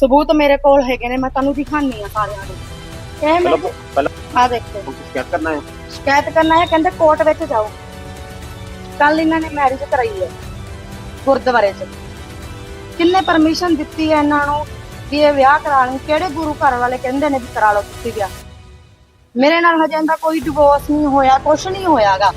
ਸਬੂਤ ਮੇਰੇ ਕੋਲ ਹੈਗੇ ਨੇ ਮੈਂ ਤੁਹਾਨੂੰ ਦਿਖਾਣੀ ਆ ਸਾਰਿਆਂ ਨੂੰ। ਇਹ ਮੈਂ ਪਹਿਲਾਂ ਪਹਿਲਾਂ ਆ ਦੇਖੋ। ਹੁਣ ਸ਼ਿਕਾਇਤ ਕਰਨਾ ਹੈ? ਸ਼ਿਕਾਇਤ ਕਰਨਾ ਹੈ ਕਹਿੰਦੇ ਕੋਰਟ ਵਿੱਚ ਜਾਓ। ਕੱਲ ਇਹਨਾਂ ਨੇ ਮੈਰਿਜ ਕਰਾਈ ਹੈ ਗੁਰਦੁਆਰੇ 'ਚ। ਕਿੰਨੇ ਪਰਮਿਸ਼ਨ ਦਿੱਤੀ ਹੈ ਇਹਨਾਂ ਨੂੰ ਵੀ ਇਹ ਵਿਆਹ ਕਰਾਉਣ ਕਿਹੜੇ ਗੁਰੂ ਘਰ ਵਾਲੇ ਕਹਿੰਦੇ ਨੇ ਵੀ ਕਰਾ ਲਓ ਤੁਸੀਂ ਵਿਆਹ? ਮੇਰੇ ਨਾਲ ਹਜੇ ਇਹਦਾ ਕੋਈ ਡਿਵੋਰਸ ਨਹੀਂ ਹੋਇਆ ਕੁਛ ਨਹੀਂ ਹੋਇਆਗਾ।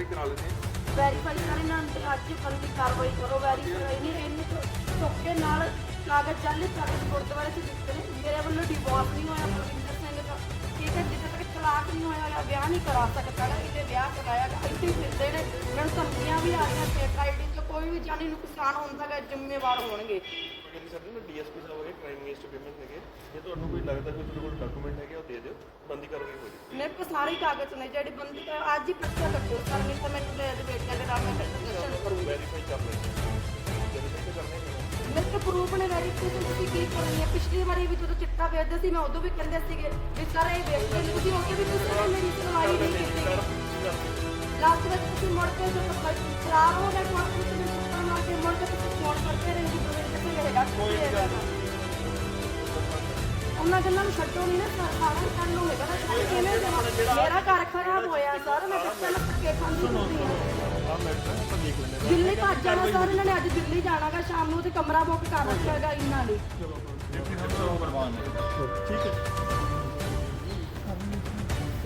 ਵੈਰੀਫਾਈ ਕਰਨ ਨਾਲ ਤੇ ਅੱਜ ਕੱਲ ਕਾਰਵਾਈ ਕਰੋ ਵੈਰੀਫਾਈ ਨਹੀਂ, ਇਹਨੇ ਧੋਖੇ ਨਾਲ ਕਾਗਜ਼ ਜਾਲੀ ਕਾਗਜ਼ ਗੁਰਦੁਆਰੇ ਚ ਦਿੱਤੇ ਨੇ। ਮੇਰੇ ਵੱਲੋਂ ਡਿਵੋਰਸ ਨਹੀਂ ਹੋਇਆ ਬਲਵਿੰਦਰ ਸਿੰਘ ਦਾ। ਠੀਕ ਹੈ, ਜਿੱਥੇ ਤੱਕ ਤਲਾਕ ਨਹੀਂ ਹੋਇਆ ਜਾਂ ਵਿਆਹ ਨਹੀਂ ਕਰਾ ਸਕਦਾ ਨਾ ਇਹਦੇ ਵਿਆਹ ਕਰਾਇਆ ਇੱਥੇ ਹੀ ਫਿਰਦੇ ਨੇ। ਇਹਨਾਂ ਨੂੰ ਧਮਕੀਆਂ ਵੀ ਆ ਰਹੀਆਂ ਫੇਕ ਆਈਡੀ ਚ ਕੋਈ ਵੀ ਜਾਨੀ ਨੁਕਸਾਨ ਹੁੰਦਾ ਹੈ ਜ਼ਿੰਮੇਵਾਰ ਹੋਣਗੇ। ਮੇਰੀ ਸਰ ਨਾ ਡੀਐਸਪੀ ਸਾਹਿਬ ਹੈਗੇ ਕ੍ਰਾਈਮ ਅਗੇਂਸਟ ਪੇਮੈਂਟ ਹੈਗੇ। ਜੇ ਤੁਹਾਨੂੰ ਕੋਈ ਲੱਗਦਾ ਕਿ ਤੁਹਾਡੇ ਕੋਲ ਡਾਕੂਮੈਂਟ ਹੈਗੇ ਉਹ ਦੇ ਦਿਓ। ਬੰਦੀ ਕਾਰਵਾਈ ਹੋ ਜਾਏਗੀ। ਮੇਰੇ ਕੋਲ ਸਾਰੇ ਕਾਗਜ਼ ਨੇ ਜਿਹੜੀ ਬੰਦੀ ਕਰ ਅੱਜ ਹੀ ਪਰਚਾ ਕੱਟੋ ਸਰ ਨਹੀਂ ਤਾਂ ਮੈਨੂੰ ਲੈ ਦੇ ਬੇਟਿਆਂ ਦੇ ਨਾਲ ਮੈਂ ਫਿਰ ਪਰ ਵੈਰੀਫਾਈ ਕਰ ਜਦੋਂ ਤੱਕ ਕਰਨੇ ਮੇਰੇ ਕੋਲ ਪ੍ਰੂਫ ਨੇ ਵੈਰੀਫਿਕੇਸ਼ਨ ਤੁਸੀਂ ਕੀ ਕਰਨੀ ਹੈ ਪਿਛਲੀ ਵਾਰੀ ਵੀ ਜਦੋਂ ਚਿੱਟਾ ਵੇਚਦੇ ਸੀ ਮੈਂ ਉਦੋਂ ਵੀ ਕਹਿੰਦੇ ਸੀਗੇ ਵੀ ਸਰ ਇਹ ਵੇਚਦੇ ਨੇ। ਤੁਸੀਂ ਉੱਥੇ ਵੀ ਤੁਸੀਂ ਨੇ ਮੇਰੀ ਸੁਣਵਾਈ ਨਹੀਂ ਕੀਤੀ। ਲਾਸਟ ਵਿੱਚ ਤੁਸੀਂ ਮੁੜ ਕੇ ਜਦੋਂ ਖਰਾਬ ਹੋ ਗਿਆ ਤੁਹਾਨੂੰ ਤੁਸੀਂ ਨਾਲ ਕੇ ਮੁੜ ਕੇ ਤੁਸੀਂ ਫੋਨ ਕਰਦੇ ਰਹੇ ਕਿ ਹੈਗਾ ਕੋਈ ਗੱਲ ਉਹਨਾਂ ਗੱਲਾਂ ਨੂੰ ਛੱਡੋ ਨਹੀਂ ਨਾ ਸਰ ਖਾਣਾ ਕਰਨ ਨੂੰ ਹੈਗਾ ਨਾ ਸਰ ਕਿਵੇਂ ਦੇਵਾਂ? ਮੇਰਾ ਘਰ ਖਰਾਬ ਹੋਇਆ ਸਰ ਮੈਂ ਤਾਂ ਪਹਿਲਾਂ ਧੱਕੇ ਖਾਂਦੀ ਹੁੰਦੀ ਹਾਂ ਆ ਮੈਟਰ ਆਪਾਂ ਦੇਖ ਲੈਂਦੇ ਦਿੱਲੀ ਭੱਜ ਜਾਣਾ ਸਰ ਇਹਨਾਂ ਨੇ ਅੱਜ ਦਿੱਲੀ ਜਾਣਾਗਾ ਸ਼ਾਮ ਨੂੰ ਤੇ ਕਮਰਾ ਬੁੱਕ ਕਰ ਰੱਖਿਆ ਹੈਗਾ ਇਹਨਾਂ ਲਈ ਠੀਕ ਹੈ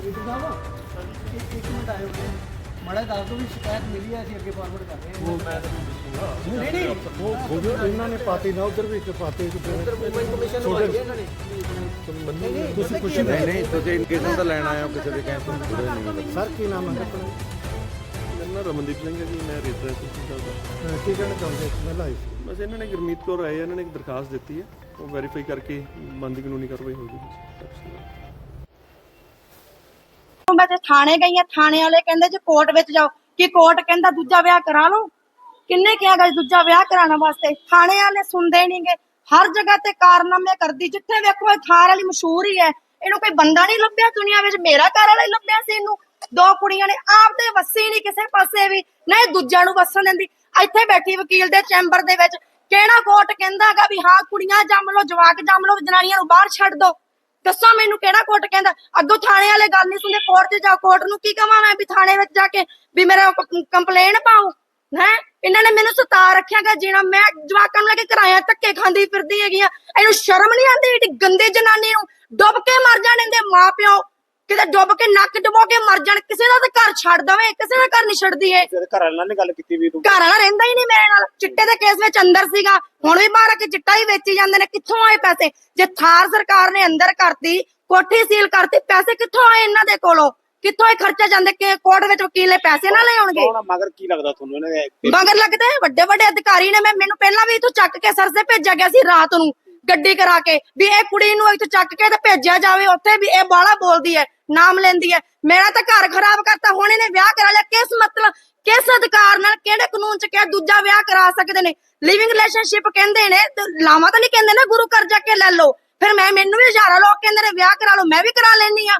ਰਿਤੂ ਸਾਹਿਬ ਇੱਕ ਇੱਕ ਮਿੰਟ ਆਇਓ ਮਾੜਾ ਦੱਸ ਦਿਓ ਵੀ ਸ਼ਿਕਾਇਤ ਮਿਲੀ ਹੈ ਅਸੀਂ ਅੱਗੇ ਫਾਰਵਰਡ ਕਰ ਰਹੇ ਹਾਂ। ਉਹ ਮੈਂ ਨਹੀਂ ਨਹੀਂ ਉਹ ਉਹ ਇਹਨਾਂ ਨੇ ਪਾਤੀ ਨਾ ਉਧਰ ਵੀ ਇੱਕ ਪਾਤੀ ਇੱਕ ਉਧਰ ਵੂਮਨ ਕਮਿਸ਼ਨ ਨੂੰ ਹੈ ਇਹਨਾਂ ਨੇ ਤੁਸੀਂ ਕੁਝ ਨਹੀਂ ਨਹੀਂ ਤੁਸੀਂ ਇਨਕੇਸ਼ਨ ਤਾਂ ਲੈਣ ਆਏ ਹੋ ਕਿਸੇ ਦੇ ਕਹਿਣ ਤੋਂ ਜੁੜੇ ਨਹੀਂ ਸਰ ਕੀ ਨਾਮ ਹੈ ਆਪਣਾ ਰਮਨਦੀਪ ਸਿੰਘ ਹੈ ਜੀ ਮੈਂ ਰੇਟ ਰੈਸਿਸਟੈਂਟ ਦਾ ਕੀ ਕਹਿਣਾ ਚਾਹੁੰਦੇ ਮੈਂ ਲਾਈ ਬਸ ਇਹਨਾਂ ਨੇ ਗੁਰਮੀਤ ਕੌਰ ਆਏ ਇਹਨਾਂ ਨੇ ਇੱਕ ਦਰਖਾਸਤ ਦਿੱਤੀ ਹੈ ਉਹ ਵੈਰੀਫਾਈ ਕਰਕੇ ਬੰਦੀ ਕਾਨੂੰਨੀ ਕਾਰਵਾਈ ਹੋ ਮੈਂ ਤੇ ਥਾਣੇ ਗਈ ਆ, ਥਾਣੇ ਵਾਲੇ ਕਹਿੰਦੇ ਜੇ ਕੋਰਟ ਵਿੱਚ ਜਾਓ, ਕਿ ਕੋਰਟ ਕਹਿੰਦਾ ਦੂਜਾ ਵਿਆਹ ਕਰਾ ਲਓ ਕਿੰਨੇ ਕਿਹਾ ਗਾ ਦੂਜਾ ਵਿਆਹ ਕਰਾਉਣ ਵਾਸਤੇ? ਥਾਣੇ ਵਾਲੇ ਸੁਣਦੇ ਨਹੀਂਗੇ ਹਰ ਜਗ੍ਹਾ ਤੇ ਕਾਰਨਾਮੇ ਕਰਦੀ। ਜਿੱਥੇ ਵੇਖੋ ਇਹ ਥਾਰ ਵਾਲੀ ਮਸ਼ਹੂਰ ਹੀ ਹੈ। ਇਹਨੂੰ ਕੋਈ ਬੰਦਾ ਨਹੀਂ ਲੱਭਿਆ ਦੁਨੀਆ ਵਿੱਚ। ਮੇਰਾ ਘਰ ਵਾਲਾ ਹੀ ਲੱਭਿਆ ਸੀ ਇਹਨੂੰ। ਦੋ ਕੁੜੀਆਂ ਨੇ ਆਪਦੇ ਵਸੀ ਨਹੀਂ ਕਿਸੇ ਪਾਸੇ ਵੀ। ਨਾ ਇਹ ਦੂਜਿਆਂ ਨੂੰ ਵਸਣ ਦਿੰਦੀ। ਇੱਥੇ ਬੈਠੀ ਵਕੀਲ ਦੇ ਚੈਂਬਰ ਦੇ ਵਿੱਚ। ਕਿਹੜਾ ਕੋਰਟ ਕਹਿੰਦਾਗਾ ਵੀ ਹਾਂ, ਕੁੜੀਆਂ ਜੰਮ ਲਓ, ਜਵਾਕ ਜੰਮ ਲਓ, ਜਨਾਨੀਆਂ ਨੂੰ ਬਾਹਰ ਛੱਡ ਦਿਓ ਦੱਸੋ ਮੈਨੂੰ ਕਿਹੜਾ ਕੋਰਟ ਕਹਿੰਦਾ? ਅੱਗੋਂ ਥਾਣੇ ਵਾਲੇ ਗੱਲ ਨਹੀਂ ਸੁਣਦੇ। ਕੋਰਟ 'ਚ ਜਾ, ਕੋਰਟ ਨੂੰ ਕੀ ਕਹਾਂ ਮੈਂ ਵੀ ਥਾਣੇ ਵਿੱਚ ਜਾ ਕੇ ਵੀ ਮੇਰਾ ਕੰਪਲੇਨ ਪਾਉ ਹੈ? ਇਹਨਾਂ ਨੇ ਮੈਨੂੰ ਸਤਾ ਰੱਖਿਆਗਾ ਜੀਣਾ ਮੈਂ ਜਵਾਕਾਂ ਨੂੰ ਲੈ ਕੇ ਕਰਾਇਆ ਧੱਕੇ ਖਾਂਦੀ ਫਿਰਦੀ ਹੈਗੀ ਆ। ਇਹਨੂੰ ਸ਼ਰਮ ਨਹੀਂ ਆਉਂਦੀ ਏਡੀ ਗੰਦੀ ਜਨਾਨੀ ਨੂੰ? ਡੁੱਬ ਕੇ ਮਰ ਜਾਣ ਇਹਦੇ ਮਾਪਿਓ। ਕਿਤੇ ਡੁੱਬ ਕੇ ਨੱਕ ਡੁਬੋ ਕੇ ਮਰ ਜਾਣ। ਕਿਸੇ ਦਾ ਤਾਂ ਘਰ ਛੱਡ ਦਵੇ ਕਿਸੇ ਦਾ ਘਰ ਨਹੀਂ ਛੱਡਦੀ ਇਹ। ਤੇਰੇ ਘਰ ਵਾਲਿਆਂ ਨੇ ਗੱਲ ਕੀਤੀ ਵੀ ਤੂੰ? ਘਰ ਵਾਲਾ ਰਹਿੰਦਾ ਹੀ ਨਹੀਂ ਮੇਰੇ ਨਾਲ। ਚਿੱਟੇ ਦੇ ਕੇਸ ਵਿੱਚ ਅੰਦਰ ਸੀਗਾ। ਹੁਣ ਵੀ ਬਾਹਰ ਆ ਕੇ ਚਿੱਟਾ ਹੀ ਵੇਚੀ ਜਾਂਦੇ ਨੇ। ਕਿੱਥੋਂ ਆਏ ਪੈਸੇ? ਜੇ ਥਾਰ ਸਰਕਾਰ ਨੇ ਅੰਦਰ ਕਰਤੀ ਕੋਠੀ ਸੀਲ ਕਰਤੀ ਪੈਸੇ ਕਿੱਥੋਂ ਆਏ ਇਹਨਾਂ ਦੇ ਕੋਲੋਂ? ਕਿੱਥੋਂ ਇਹ ਖਰਚੇ ਜਾਂਦੇ? ਕਿ ਕੋਰਟ ਵਿੱਚ ਵਕੀਲ ਨੇ ਪੈਸੇ ਨਾ ਲੈ ਆਉਣਗੇ? ਕੌਣ ਆ? ਮਗਰ ਕੀ ਲੱਗਦਾ ਤੁਹਾਨੂੰ ਇਹਨਾਂ ਦੇ ਮਗਰ ਲੱਗਦੇ? ਵੱਡੇ ਵੱਡੇ ਅਧਿਕਾਰੀ ਨੇ ਮੈਂ ਮੈਨੂੰ ਪਹਿਲਾਂ ਵੀ ਇਥੋਂ ਚੱਕ ਕੇ ਸਰਸੇ ਭੇਜਿਆ ਗਿਆ ਸੀ ਰਾਤ ਨੂੰ ਗੱਡੀ ਕਰਾ ਕੇ ਵੀ ਇਹ ਕੁੜੀ ਨੂੰ ਇੱਥੋਂ ਚੱਕ ਕੇ ਤੇ ਭੇਜਿਆ ਜਾਵੇ ਉੱਥੇ ਵੀ ਇਹ ਬਾਲਾ ਬੋਲਦੀ ਹੈ ਨਾਮ ਲੈਂਦੀ ਹੈ। ਮੇਰਾ ਤਾਂ ਘਰ ਖਰਾਬ ਕਰਤਾ ਹੁਣ ਇਹਨੇ ਵਿਆਹ ਕਰਾ ਲਿਆ। ਕਿਸ ਮਤਲਬ ਕਿਸ ਅਧਿਕਾਰ ਨਾਲ ਕਿਹੜੇ ਕਾਨੂੰਨ ਚ ਕਿਹਾ ਦੂਜਾ ਵਿਆਹ ਕਰਾ ਸਕਦੇ ਨੇ? ਲਿਵਿੰਗ ਰਿਲੇਸ਼ਨਸ਼ਿਪ ਕਹਿੰਦੇ ਨੇ ਤੇ ਲਾਵਾਂ ਤਾਂ ਨਹੀਂ ਕਹਿੰਦੇ ਨਾ ਗੁਰੂ ਘਰ ਜਾ ਕੇ ਲੈ ਲਓ। ਫਿਰ ਮੈਂ ਮੈਨੂੰ ਵੀ ਹਜ਼ਾਰਾਂ ਲੋਕ ਕਹਿੰਦੇ ਨੇ ਵਿਆਹ ਕਰਾ ਲਓ ਮੈਂ ਵੀ ਕਰਾ ਲੈਣੀ ਆ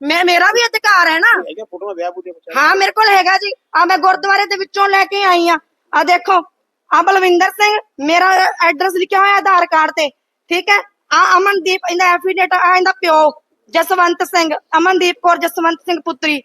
ਮੈਂ ਮੇਰਾ ਵੀ ਅਧਿਕਾਰ ਹੈ ਨਾ। ਹੈਗਾ ਫੋਟੋਆਂ ਵਿਆਹ ਬੂਦੇ ਬੱਚਾ ਹਾਂ ਮੇਰੇ ਕੋਲ ਹੈਗਾ ਜੀ। ਆ ਮੈਂ ਗੁਰਦੁਆਰੇ ਦੇ ਵਿੱਚੋਂ ਲੈ ਕੇ ਆਈ ਆ ਆ ਦੇਖੋ ਆ ਬਲਵਿੰਦਰ ਸਿੰਘ ਮੇਰਾ ਐਡਰੈਸ ਲਿਖਿਆ ਹੋਇਆ ਆਧਾਰ ਕਾਰਡ ਤੇ। ਠੀਕ ਹੈ? ਆ ਅਮਨਦੀਪ ਇਹਦਾ ਐਫੀਡੇਟ ਆ ਇਹਦਾ ਪਿਓ ਜਸਵੰਤ ਸਿੰਘ। ਅਮਨਦੀਪ ਕੌਰ ਜਸਵੰਤ ਸਿੰਘ ਪੁੱਤਰੀ।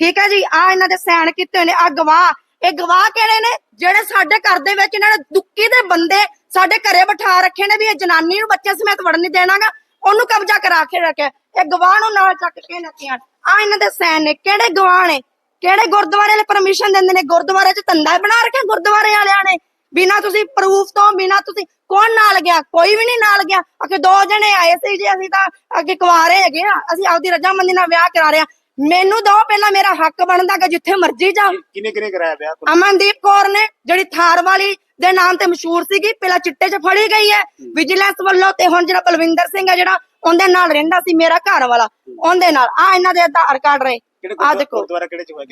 ਠੀਕ ਹੈ ਜੀ? ਆ ਇਹਨਾਂ ਦੇ ਸਾਈਨ ਕੀਤੇ ਹੋਏ ਨੇ। ਆ ਗਵਾਹ। ਇਹ ਗਵਾਹ ਕਿਹੜੇ ਨੇ? ਜਿਹੜੇ ਸਾਡੇ ਘਰ ਦੇ ਵਿੱਚ ਇਹਨਾਂ ਨੇ ਦੁੱਕੀ ਦੇ ਬੰਦੇ ਸਾਡੇ ਘਰੇ ਬਿਠਾ ਰੱਖੇ ਨੇ ਵੀ ਇਹ ਜਨਾਨੀ ਨੂੰ ਬੱਚੇ ਸਮੇਤ ਵੜਨ ਨਹੀਂ ਦੇਣਾਗਾ। ਉਹਨੂੰ ਕਬਜ਼ਾ ਕਰਾ ਕੇ ਰੱਖਿਆ। ਇਹ ਗਵਾਹ ਨੂੰ ਨਾਲ ਚੱਕ ਕੇ ਨੱਤੀਆਂ ਆ ਇਹਨਾਂ ਦੇ ਸਾਈਨ ਨੇ। ਕਿਹੜੇ ਗਵਾਹ ਨੇ? ਕਿਹੜੇ ਗੁਰਦੁਆਰੇ ਵਾਲੇ ਪਰਮਿਸ਼ਨ ਦਿੰਦੇ ਨੇ? ਗੁਰਦੁਆਰੇ 'ਚ ਧੰਦਾ ਬਣਾ ਰੱਖਿਆ ਗੁਰਦੁਆਰੇ ਵਾਲਿਆਂ ਨੇ। ਬਿਨਾ ਤੁਸੀਂ ਪ੍ਰੂਫ ਤੋਂ ਬਿਨਾ ਤੁਸੀਂ ਕੌਣ ਨਾਲ ਗਿਆ? ਕੋਈ ਵੀ ਨਹੀਂ ਨਾਲ ਗਿਆ। ਅਕੇ ਦੋ ਜਣੇ ਆਏ ਸੀ ਜੀ ਅਸੀਂ ਤਾਂ ਅੱਗੇ ਕੁਆਰੇ ਹੈਗੇ ਆ। ਅਸੀਂ ਆਪਦੀ ਰਜਾਮੰਦੀ ਨਾਲ ਵਿਆਹ ਕਰਾ ਰਿਆ ਮੈਨੂੰ ਦੋ ਪਹਿਲਾਂ ਮੇਰਾ ਹੱਕ ਬਣਦਾ ਕਿ ਜਿੱਥੇ ਮਰਜ਼ੀ ਜਾ ਕਿਨੇ ਕਿਨੇ ਕਰਾਇਆ ਵਿਆਹ? ਅਮਨਦੀਪ ਕੌਰ ਨੇ ਜਿਹੜੀ ਥਾਰ ਵਾਲੀ ਦੇ ਨਾਮ ਤੇ ਮਸ਼ਹੂਰ ਸੀਗੀ ਪਹਿਲਾਂ ਚਿੱਟੇ 'ਚ ਫੜੀ ਗਈ ਹੈ। ਵਿਜੀਲੈਂਸ ਵੱਲੋਂ ਤੇ ਹੁਣ ਜਿਹੜਾ ਬਲਵਿੰਦਰ ਸਿੰਘ ਹੈ ਜਿਹੜਾ ਉਹਦੇ ਨਾਲ ਰਹਿੰਦਾ ਸੀ ਮੇਰਾ ਘਰ ਵਾਲਾ ਉਹਦੇ ਨਾਲ। ਆ ਇਹਨਾਂ ਦੇ ਆਧਾਰ ਕਾਰਡ ਰਹੇ ਆ ਦੇਖੋ।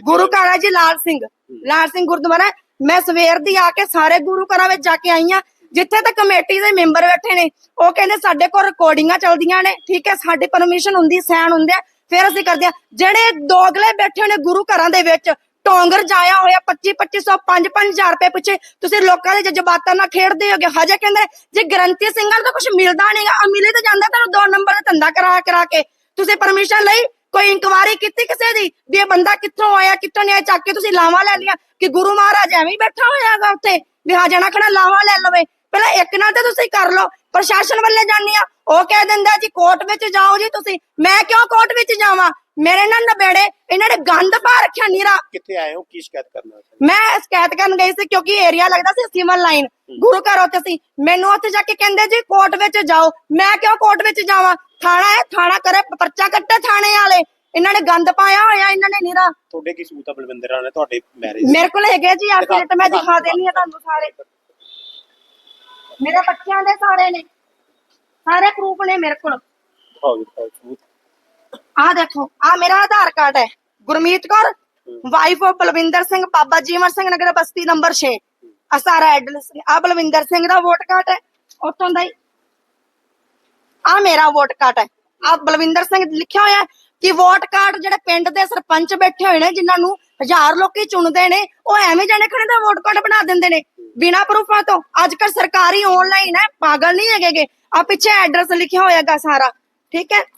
ਗੁਰੂ ਘਰ ਹੈ ਜੀ ਲਾਲ ਸਿੰਘ। ਲਾਲ ਸਿੰਘ ਗੁਰਦੁਆਰਾ। ਮੈਂ ਸਵੇਰ ਦੀ ਆ ਕੇ ਸਾਰੇ ਗੁਰੂ ਘਰਾਂ ਵਿੱਚ ਜਾ ਕੇ ਆਈ ਆ ਜਿੱਥੇ ਤੱਕ ਕਮੇਟੀ ਦੇ ਮੈਂਬਰ ਬੈਠੇ ਨੇ। ਉਹ ਕਹਿੰਦੇ ਸਾਡੇ ਕੋਲ ਰਿਕਾਰਡਿੰਗਾਂ ਚੱਲਦੀਆਂ ਨੇ। ਠੀਕ ਹੈ ਸਾਡੀ ਪਰਮਿਸ਼ਨ ਹੁੰਦੀ ਸੈਨ ਹੁੰਦੇ ਫਿਰ ਅਸੀਂ ਕਰਦੇ ਆ ਜਿਹੜੇ ਦੋਗਲੇ ਬੈਠੇ ਨੇ ਗੁਰੂ ਘਰਾਂ ਦੇ ਵਿੱਚ ਟੋਂਗਰ ਜਾਇਆ ਹੋਇਆ 25 2500 5 5000 ਰੁਪਏ ਪਿੱਛੇ। ਤੁਸੀਂ ਲੋਕਾਂ ਦੇ ਜਜ਼ਬਾਤਾਂ ਨਾਲ ਖੇਡਦੇ ਹੋਗੇ। ਹਜੇ ਕਹਿੰਦੇ ਜੇ ਗਰੰਟੀ ਸਿੰਘਾਂ ਨੂੰ ਤਾਂ ਕੁਝ ਮਿਲਦਾ ਨਹੀਂਗਾ ਆ ਮਿਲੇ ਤਾਂ ਜਾਂਦਾ ਤੁਹਾਨੂੰ ਦੋ ਨੰਬਰ ਦਾ ਧੰਦਾ ਕਰਾ ਕਰਾ ਕੇ। ਤੁਸੀਂ ਪਰਮਿਸ਼ਨ ਲਈ ਕੋਈ ਇਨਕੁਆਰੀ ਕੀਤੀ ਕਿਸੇ ਦੀ? ਵੀ ਇਹ ਬੰਦਾ ਕਿੱਥੋਂ ਆਇਆ, ਕਿੱਥੋਂ ਨਹੀਂ ਆਇਆ, ਚੱਕ ਕੇ ਤੁਸੀਂ ਲਾਵਾਂ ਲੈ ਲਿਆ ਕਿ ਗੁਰੂ ਮਹਾਰਾਜ ਐਵੇਂ ਹੀ ਬੈਠਾ ਹੋਇਆਗਾ ਉੱਥੇ। ਵੀ ਹਾਂ, ਜਣਾ ਖਣਾ ਲਾਵਾਂ ਲੈ ਲਵੇ। ਪਹਿਲਾਂ ਇੱਕ ਨਾਲ ਤਾਂ ਤੁਸੀਂ ਕਰ ਲਓ। ਪ੍ਰਸ਼ਾਸਨ ਵੱਲੇ ਜਾਣੀ ਆ। ਉਹ ਕਹਿ ਦਿੰਦਾ ਜੀ, ਕੋਰਟ ਵਿੱਚ ਜਾਓ ਜੀ ਤੁਸੀਂ। ਮੈਂ ਕਿਉਂ ਕੋਰਟ ਵਿੱਚ ਜਾਵਾਂ? ਮੇਰੇ ਨਾਲ ਨਬੇੜੇ ਇਹਨਾਂ ਨੇ ਗੰਦ ਪਾ ਰੱਖਿਆ ਨੀਰਾ। ਕਿੱਥੇ ਆਏ ਹੋ? ਕੀ ਸ਼ਿਕਾਇਤ ਕਰਨਾ ਮੈਂ ਸ਼ਿਕਾਇਤ ਕਰਨ ਗਈ ਸੀ ਕਿਉਂਕਿ ਏਰੀਆ ਲੱਗਦਾ ਸੀ ਸਿਮਲ ਲਾਈਨ ਗੁਰੂ ਘਰ ਉੱਥੇ ਸੀ। ਮੈਨੂੰ ਉੱਥੇ ਜਾ ਕੇ ਕਹਿੰਦੇ ਜੀ ਕੋਰਟ ਵਿੱਚ ਜਾਓ। ਮੈਂ ਕਿਉਂ ਕੋਰਟ ਵਿੱਚ ਜਾਵਾਂ? ਥਾਣਾ ਹੈ ਥਾਣਾ ਕਰੇ ਪਰਚਾ ਕੱਟੇ ਥਾਣੇ ਵਾਲੇ। ਇਹਨਾਂ ਨੇ ਗੰਦ ਪਾਇਆ ਹੋਇਆ ਇਹਨਾਂ ਨੇ ਨੀਰਾ। ਤੁਹਾਡੇ ਕੀ ਸੂਤ ਆ ਬਲਵਿੰਦਰ ਨੇ ਤੁਹਾਡੇ ਮੈਰਿਜ ਮੇਰੇ ਕੋਲ ਹੈਗੇ ਜੀ ਫਿਲਟ ਮੈਂ ਦਿਖਾ- ਦੇਣੀ ਆ ਤੁਹਾਨੂੰ ਸਾਰੇ। ਮੇਰੇ ਬੱਚਿਆਂ ਦੇ ਸਾਰੇ ਨੇ। ਸਾਰੇ ਪ੍ਰੂਫ ਨੇ ਮੇਰੇ ਕੋਲ। ਦਿਖਾਓ ਜੀ, ਦਿਖਾਓ ਸਬੂਤ। ਆ ਦੇਖੋ ਆ ਮੇਰਾ ਆਧਾਰ ਕਾਰਡ ਹੈ। ਗੁਰਮੀਤ ਕੌਰ ਵਾਈਫ ਬਲਵਿੰਦਰ ਸਿੰਘ, ਬਾਬਾ ਜੀਵਨ ਸਿੰਘ ਨਗਰ ਬਸਤੀ ਨੰਬਰ 6 ਆ ਸਾਰਾ ਐਡਰੈਸ ਆ ਬਲਵਿੰਦਰ ਸਿੰਘ ਦਾ ਵੋਟ ਕਾਰਡ ਹੈ। ਉੱਥੋਂ ਦਾ ਹੀ। ਆ ਮੇਰਾ ਵੋਟ ਕਾਰਡ ਹੈ। ਆ ਬਲਵਿੰਦਰ ਸਿੰਘ ਲਿਖਿਆ ਹੋਇਆ ਕਿ ਵੋਟ ਕਾਰਡ ਜਿਹੜੇ ਪਿੰਡ ਦੇ ਸਰਪੰਚ ਬੈਠੇ ਹੋਏ ਨੇ, ਜਿਨ੍ਹਾਂ ਨੂੰ ਹਜ਼ਾਰ ਲੋਕੀ ਚੁਣਦੇ ਨੇ, ਉਹ ਐਵੇਂ ਜਾਣੇ ਖੜੇ ਦਾ ਵੋਟ ਕਾਰਡ ਬਣਾ ਦਿੰਦੇ ਨੇ। ਬਿਨਾ ਪ੍ਰੂਫਾਂ ਤੋਂ। ਅੱਜ ਕੱਲ ਸਰਕਾਰੀ ਆਨਲਾਈਨ ਹੈ, ਪਾਗਲ ਨਹੀਂ ਹੈਗੇਗੇ ਆ ਪਿੱਛੇ ਐਡਰੈਸ ਲਿਖਿਆ ਹੋਇਆਗਾ ਸਾਰਾ। ਠੀਕ ਹੈ?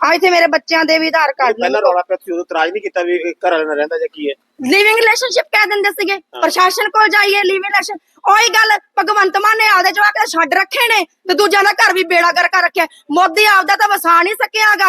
ਆ ਇੱਥੇ ਮੇਰੇ ਬੱਚਿਆਂ ਦੇ ਵੀ ਆਧਾਰ ਕਾਰਡ ਨੇ। ਪਹਿਲਾਂ ਰੌਲਾ ਪਿਆ ਤੁਸੀਂ ਉਦੋਂ ਇਤਰਾਜ਼ ਨਹੀਂ ਕੀਤਾ ਵੀ ਘਰ ਵਾਲੇ ਨਾਲ ਰਹਿੰਦਾ ਜਾਂ ਕੀ ਹੈ। ਲਿਵਿੰਗ ਰਿਲੇਸ਼ਨਸ਼ਿਪ ਕਹਿ ਦਿੰਦੇ ਸੀਗੇ। ਪ੍ਰਸ਼ਾਸਨ ਕੋਲ ਜਾਈਏ ਲਿਵਿੰਗ ਰਿਲੇਸ਼ਨ ਉਹੀ ਗੱਲ ਭਗਵੰਤ ਮਾਨ ਨੇ ਆਪਦੇ ਜਵਾਕ ਛੱਡ ਰੱਖੇ ਨੇ ਤੇ ਦੂਜਿਆਂ ਦਾ ਘਰ ਵੀ ਬੇੜਾ ਕਰ ਰੱਖਿਆ। ਮੋਦੀ ਆਪਦਾ ਤਾਂ ਵਸਾ ਨਹੀਂ ਸਕਿਆਗਾ।